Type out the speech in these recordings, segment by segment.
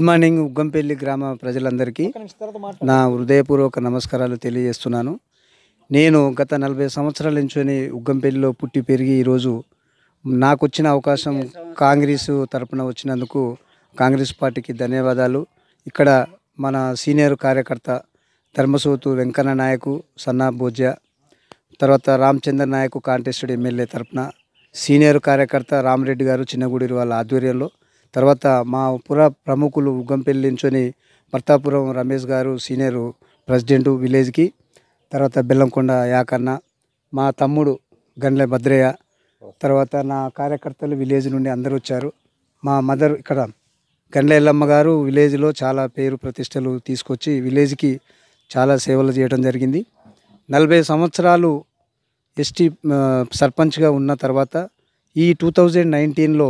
Good morning Uggampalli గ్రామ ప్రజలందరికీ. నా హృదయపూర్వక నమస్కారాలు తెలియజేస్తున్నాను. నేను గత నలభై సంవత్సరాల నుంచి ఉగ్గంపల్లిలో పుట్టి పెరిగి ఈరోజు నాకు వచ్చిన అవకాశం కాంగ్రెస్ తరపున వచ్చినందుకు కాంగ్రెస్ పార్టీకి ధన్యవాదాలు. ఇక్కడ మన సీనియర్ కార్యకర్త ధర్మసూతు వెంకన్న నాయకు సన్నా భోజ్య తర్వాత రామచంద్ర నాయకు కాంటెస్టెడ్ ఎమ్మెల్యే తరపున సీనియర్ కార్యకర్త రామరెడ్డి గారు చిన్నగూడిరి వాళ్ళ ఆధ్వర్యంలో తర్వాత మా పుర ప్రముఖులు ఉగ్గంపల్లి నుంచొని భర్తాపురం రమేష్ గారు సీనియర్ ప్రెసిడెంటు విలేజ్కి తర్వాత బెల్లంకొండ యాకన్న మా తమ్ముడు గండ్ల భద్రయ్య తర్వాత నా కార్యకర్తలు విలేజ్ నుండి అందరూ వచ్చారు. మా మదర్ ఇక్కడ గండ్ల ఎల్లమ్మ గారు విలేజ్లో చాలా పేరు ప్రతిష్టలు తీసుకొచ్చి విలేజ్కి చాలా సేవలు చేయడం జరిగింది. నలభై సంవత్సరాలు ఎస్టీ సర్పంచ్గా ఉన్న తర్వాత ఈ టూ థౌజండ్ నైన్టీన్లో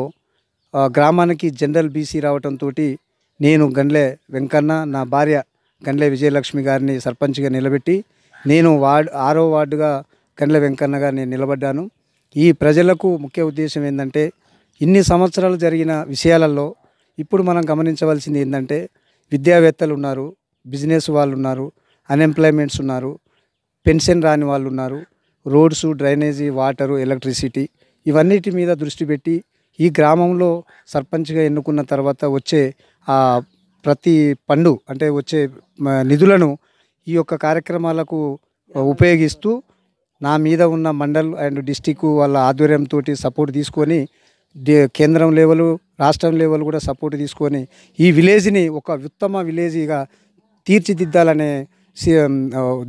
గ్రామానికి జనరల్ బీసీ రావడంతో నేను గండ్లే వెంకన్న నా భార్య గండ్లే విజయలక్ష్మి గారిని సర్పంచ్గా నిలబెట్టి నేను వార్డ్ ఆరో వార్డుగా గండ్లే వెంకన్నగా నేను నిలబడ్డాను. ఈ ప్రజలకు ముఖ్య ఉద్దేశం ఏంటంటే ఇన్ని సంవత్సరాలు జరిగిన విషయాలలో ఇప్పుడు మనం గమనించవలసింది ఏంటంటే విద్యావేత్తలు ఉన్నారు బిజినెస్ వాళ్ళు ఉన్నారు అన్ఎంప్లాయ్మెంట్స్ ఉన్నారు పెన్షన్ రాని వాళ్ళు ఉన్నారు రోడ్స్ డ్రైనేజీ వాటరు ఎలక్ట్రిసిటీ ఇవన్నిటి మీద దృష్టి పెట్టి ఈ గ్రామంలో సర్పంచ్గా ఎన్నుకున్న తర్వాత వచ్చే ఆ ప్రతి పండు అంటే వచ్చే నిధులను ఈ యొక్క కార్యక్రమాలకు ఉపయోగిస్తూ నా మీద ఉన్న మండల్ అండ్ డిస్టిక్ వాళ్ళ ఆధ్వర్యంతో సపోర్ట్ తీసుకొని కేంద్రం లెవెల్ రాష్ట్రం లెవెల్ కూడా సపోర్ట్ తీసుకొని ఈ విలేజ్ని ఒక ఉత్తమ విలేజ్గా తీర్చిదిద్దాలనే సి-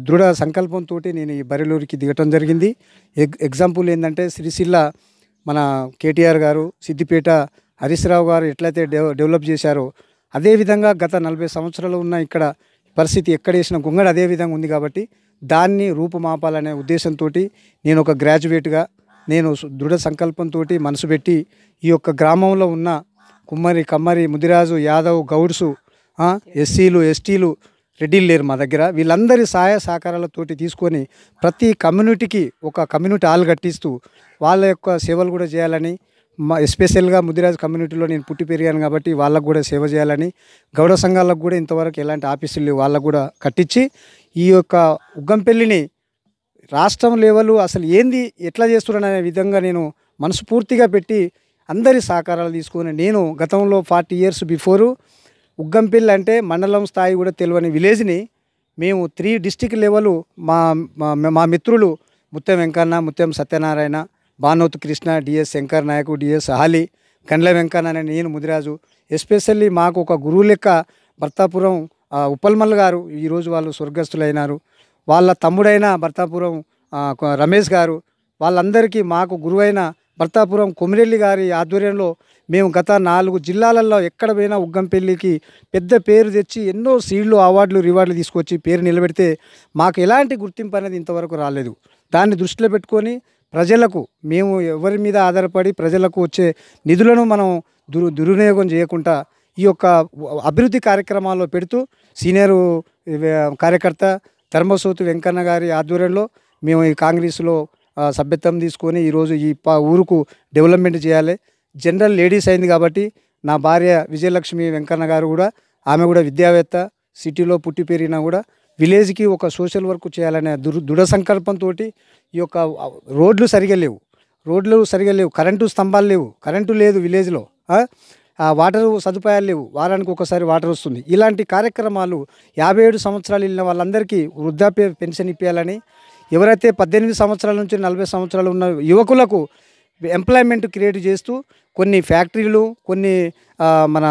దృఢ సంకల్పంతో నేను ఈ బరిలూరికి దిగటం జరిగింది. ఎగ్ ఎగ్జాంపుల్ ఏంటంటే సిరిసిల్ల మన కేటీఆర్ గారు సిద్దిపేట హరీశ్రావు గారు ఎట్లయితే డెవ డెవలప్ చేశారో అదేవిధంగా గత నలభై సంవత్సరాలు ఉన్న ఇక్కడ పరిస్థితి ఎక్కడ వేసిన గుంగడు అదే విధంగా ఉంది కాబట్టి దాన్ని రూపుమాపాలనే ఉద్దేశంతో నేను ఒక గ్రాడ్యుయేట్గా నేను దృఢ సంకల్పంతో మనసు పెట్టి ఈ యొక్క గ్రామంలో ఉన్న కుమ్మరి కమ్మరి ముదిరాజు యాదవ్ గౌడ్సు ఎస్సీలు ఎస్టీలు రెడ్డిలు లేరు మా దగ్గర. వీళ్ళందరి సహాయ సహకారాలతోటి తీసుకొని ప్రతి కమ్యూనిటీకి ఒక కమ్యూనిటీ హాల్ కట్టిస్తూ వాళ్ళ యొక్క సేవలు కూడా చేయాలని మా ఎస్పెషల్గా ముదిరాజ్ కమ్యూనిటీలో నేను పుట్టి పెరిగాను కాబట్టి వాళ్ళకు కూడా సేవ చేయాలని గౌడ సంఘాలకు కూడా ఇంతవరకు ఎలాంటి ఆఫీసులు లేవు వాళ్ళకు కూడా కట్టించి ఈ యొక్క ఉగ్గంపల్లిని రాష్ట్రం లెవెల్ అసలు ఏంది ఎట్లా చేస్తున్నాను అనే విధంగా నేను మనస్ఫూర్తిగా పెట్టి అందరి సహకారాలు తీసుకొని నేను గతంలో ఫార్టీ ఇయర్స్ బిఫోరు ఉగ్గంపిల్లి అంటే మండలం స్థాయి కూడా తెలియని విలేజ్ని మేము త్రీ డిస్టిక్ లెవెల్ మా మా- మిత్రులు Mutyam Venkanna Mutyam Satyanarayana Banoth Krishna D S Shankar Nayak D S హాలి కండ్ల వెంకన్న అనే నేను ముదిరాజు. ఎస్పెషల్లీ మాకు ఒక గురువు లెక్క భర్తాపురం ఉప్పల్మల్ గారు ఈరోజు వాళ్ళు స్వర్గస్థులైనారు. వాళ్ళ తమ్ముడైన భర్తాపురం రమేష్ గారు వాళ్ళందరికీ మాకు గురువైన భర్తాపురం కొమిరెల్లి గారి ఆధ్వర్యంలో మేము గత నాలుగు జిల్లాలలో ఎక్కడ పోయినా ఉగ్గంపల్లికి పెద్ద పేరు తెచ్చి ఎన్నో సీళ్ళు అవార్డులు రివార్డులు తీసుకొచ్చి పేరు నిలబెడితే మాకు ఎలాంటి గుర్తింపు అనేది ఇంతవరకు రాలేదు. దాన్ని దృష్టిలో పెట్టుకొని ప్రజలకు మేము ఎవరి మీద ఆధారపడి ప్రజలకు వచ్చే నిధులను మనం దురు దుర్వినియోగం చేయకుండా ఈ యొక్క అభివృద్ధి కార్యక్రమాల్లో పెడుతూ సీనియర్ కార్యకర్త ధర్మసూతి వెంకన్న గారి ఆధ్వర్యంలో మేము ఈ కాంగ్రెస్లో సభ్యత్వం తీసుకొని ఈరోజు ఈ పా ఊరుకు డెవలప్మెంట్ చేయాలి. జనరల్ లేడీస్ అయింది కాబట్టి నా భార్య విజయలక్ష్మి వెంకన్న గారు కూడా ఆమె కూడా విద్యావేత్త సిటీలో పుట్టి పెరిగినా కూడా విలేజ్కి ఒక సోషల్ వర్క్ చేయాలనే దృ దృఢ సంకల్పంతో ఈ యొక్క రోడ్లు సరిగా లేవు. రోడ్లు సరిగా లేవు. కరెంటు స్తంభాలు లేవు. కరెంటు లేదు విలేజ్లో. ఆ? వాటర్ సదుపాయాలు లేవు. వారానికి ఒకసారి వాటర్ వస్తుంది. ఇలాంటి కార్యక్రమాలు యాభై ఏడు సంవత్సరాలు వెళ్ళిన వాళ్ళందరికీ వృద్ధాప్య పెన్షన్ ఇప్పించాలని ఎవరైతే పద్దెనిమిది సంవత్సరాల నుంచి నలభై సంవత్సరాలు ఉన్న యువకులకు ఎంప్లాయ్మెంట్ క్రియేట్ చేస్తూ కొన్ని ఫ్యాక్టరీలు కొన్ని మన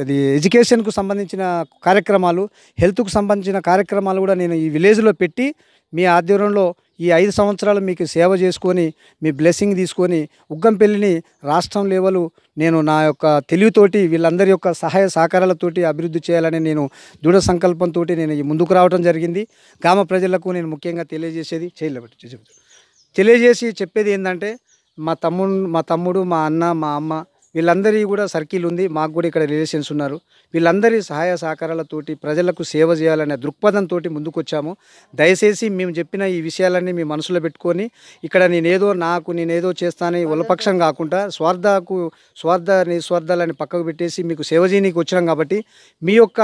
అది ఎడ్యుకేషన్కు సంబంధించిన కార్యక్రమాలు హెల్త్కు సంబంధించిన కార్యక్రమాలు కూడా నేను ఈ విలేజ్లో పెట్టి మీ ఆధ్వర్యంలో ఈ ఐదు సంవత్సరాలు మీకు సేవ చేసుకొని మీ బ్లెస్సింగ్ తీసుకొని ఉగ్గంపల్లిని రాష్ట్రం లెవెల్ నేను నా యొక్క తెలివితోటి వీళ్ళందరి యొక్క సహాయ సహకారాలతోటి అభివృద్ధి చేయాలని నేను దృఢ సంకల్పంతో నేను ముందుకు రావడం జరిగింది. గ్రామ ప్రజలకు నేను ముఖ్యంగా తెలియజేసేది చేయలేబట్టి చెబుతాను తెలియజేసి చెప్పేది ఏంటంటే మా తమ్ముడు మా తమ్ముడు మా అన్న మా అమ్మ వీళ్ళందరి కూడా సర్కిల్ ఉంది. మాకు కూడా ఇక్కడ రిలేషన్స్ ఉన్నారు. వీళ్ళందరి సహాయ సహకారాలతోటి ప్రజలకు సేవ చేయాలనే దృక్పథంతో ముందుకొచ్చాము. దయచేసి మేము చెప్పిన ఈ విషయాలన్నీ మీ మనసులో పెట్టుకొని ఇక్కడ నేనేదో నాకు నేనేదో చేస్తానని ఉలపక్షం కాకుండా స్వార్థకు స్వార్థ నిస్వార్థాలని పక్కకు పెట్టేసి మీకు సేవ చేయనీకి వచ్చినాం కాబట్టి మీ యొక్క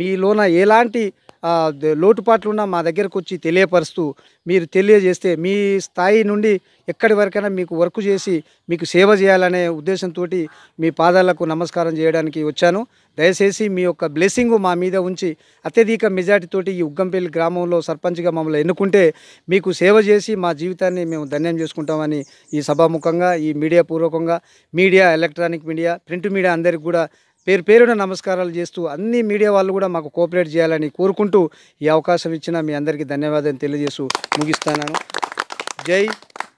మీలోన ఎలాంటి లోటుపాట్లున్నా లోటుపాట్లు మా దగ్గరకు వచ్చి తెలియపరుస్తూ మీరు తెలియజేస్తే మీ స్థాయి నుండి ఎక్కడి వరకైనా మీకు వర్క్ చేసి మీకు సేవ చేయాలనే ఉద్దేశంతో మీ పాదాలకు నమస్కారం చేయడానికి వచ్చాను. దయచేసి మీ యొక్క బ్లెస్సింగ్ మా మీద ఉంచి అత్యధిక మెజార్టీతోటి ఈ ఉగ్గంపల్లి గ్రామంలో సర్పంచ్గా మమ్మల్ని ఎన్నుకుంటే మీకు సేవ చేసి మా జీవితాన్ని మేము ధన్యం చేసుకుంటామని ఈ సభాముఖంగా ఈ మీడియా పూర్వకంగా media electronic media print media అందరికి కూడా పేరు పేరున నమస్కారాలు చేస్తూ అన్ని మీడియా వాళ్ళు కూడా మాకు కోఆపరేట్ చేయాలని కోరుకుంటూ ఈ అవకాశం ఇచ్చిన మీ అందరికీ ధన్యవాదాలు తెలియజేస్తూ ముగిస్తాను జై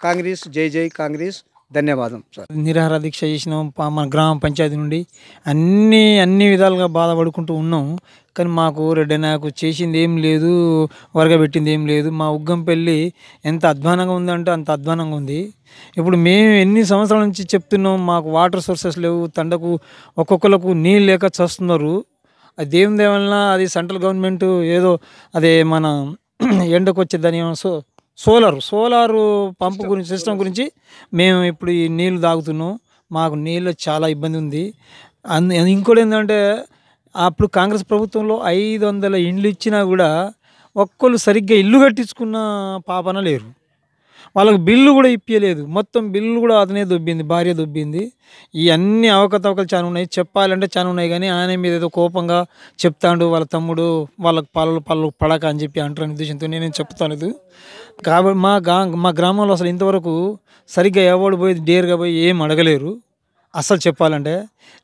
కాంగ్రెస్ జై జై కాంగ్రెస్. ధన్యవాదం సార్. నిరాహార దీక్ష చేసినాం. పా- మన గ్రామ పంచాయతీ నుండి అన్ని అన్ని విధాలుగా బాధపడుకుంటూ ఉన్నాం. కానీ మాకు రెడ్డి నాకు చేసింది ఏం లేదు. వరగబెట్టింది ఏం లేదు. మా ఉగ్గంపల్లి ఎంత అధ్వానంగా ఉందంటే అంత అధ్వానంగా ఉంది. ఇప్పుడు మేము ఎన్ని సంవత్సరాల నుంచి చెప్తున్నాం మాకు వాటర్ సోర్సెస్ లేవు తండకు ఒక్కొక్కరికి నీళ్ళు లేక చేస్తున్నారు. అది దేవుని దేవలన అది సెంట్రల్ గవర్నమెంట్ ఏదో అదే మన ఎండకు వచ్చే దాని సో సోలార్ సోలార్ పంపు గురించి సిస్టమ్ గురించి మేము ఇప్పుడు ఈ నీళ్ళు తాగుతున్నాం. మాకు నీళ్ళు చాలా ఇబ్బంది ఉంది. అందు ఇంకోటి ఏంటంటే అప్పుడు కాంగ్రెస్ ప్రభుత్వంలో ఐదు వందల ఇండ్లు ఇచ్చినా కూడా ఒక్కళ్ళు సరిగ్గా ఇల్లు కట్టించుకున్న పాపన లేరు. వాళ్ళకి బిల్లు కూడా ఇప్పించలేదు మొత్తం బిల్లు కూడా అతనే దొబ్బింది భార్య దొబ్బింది. ఈ అన్ని అవకతవకలు చాలా ఉన్నాయి. చెప్పాలంటే చాలా ఉన్నాయి కానీ ఆయన మీద ఏదో కోపంగా చెప్తాడు వాళ్ళ తమ్ముడు వాళ్ళకి పళ్ళు పళ్ళు పడక అని చెప్పి అంటారని ఉద్దేశంతో నేను చెప్తాను కాబట్టి మా గా మా గ్రామంలో అసలు ఇంతవరకు సరిగ్గా ఎవడు పోయి డేర్గా పోయి ఏం అడగలేరు. అసలు చెప్పాలంటే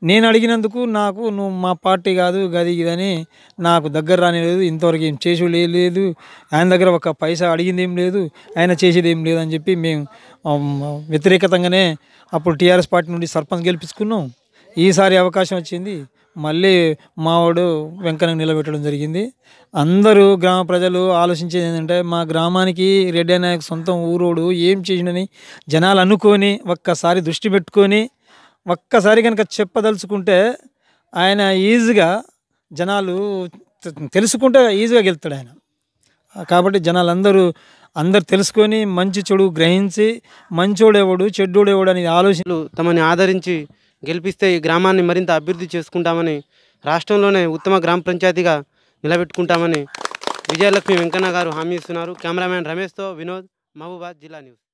నేను అడిగినందుకు నాకు నువ్వు మా పార్టీ కాదు గది ఇదని నాకు దగ్గర రానిలేదు ఇంతవరకు ఏం చేసి లేదు. ఆయన దగ్గర ఒక పైసా అడిగింది ఏం లేదు ఆయన చేసేది ఏం లేదు అని చెప్పి మేము వ్యతిరేకతంగానే అప్పుడు టీఆర్ఎస్ పార్టీ నుండి సర్పంచ్ గెలిపించుకున్నాం. ఈసారి అవకాశం వచ్చింది. మళ్ళీ మావాడు వెంకన్న నిలబెట్టడం జరిగింది. అందరూ గ్రామ ప్రజలు ఆలోచించేది ఏంటంటే మా గ్రామానికి రెడ్డి నాయక్ సొంతం ఊరోడు ఏం చేసినని జనాలు అనుకొని ఒక్కసారి దృష్టి పెట్టుకొని ఒక్కసారి కనుక చెప్పదలుచుకుంటే ఆయన ఈజీగా జనాలు తెలుసుకుంటే ఈజీగా గెలుతాడు ఆయన. కాబట్టి జనాలందరూ అందరు తెలుసుకొని మంచి చెడు గ్రహించి మంచోడేవాడు చెడ్డోడేవాడు అనే ఆలోచనలు తమని ఆదరించి గెలిపిస్తే ఈ గ్రామాన్ని మరింత అభివృద్ధి చేసుకుంటామని రాష్ట్రంలోనే ఉత్తమ గ్రామ పంచాయతీగా నిలబెట్టుకుంటామని విజయలక్ష్మి వెంకన్న గారు హామీ ఇస్తున్నారు. కెమెరామ్యాన్ రమేష్తో వినోద్ మహబూబాద్ జిల్లా న్యూస్.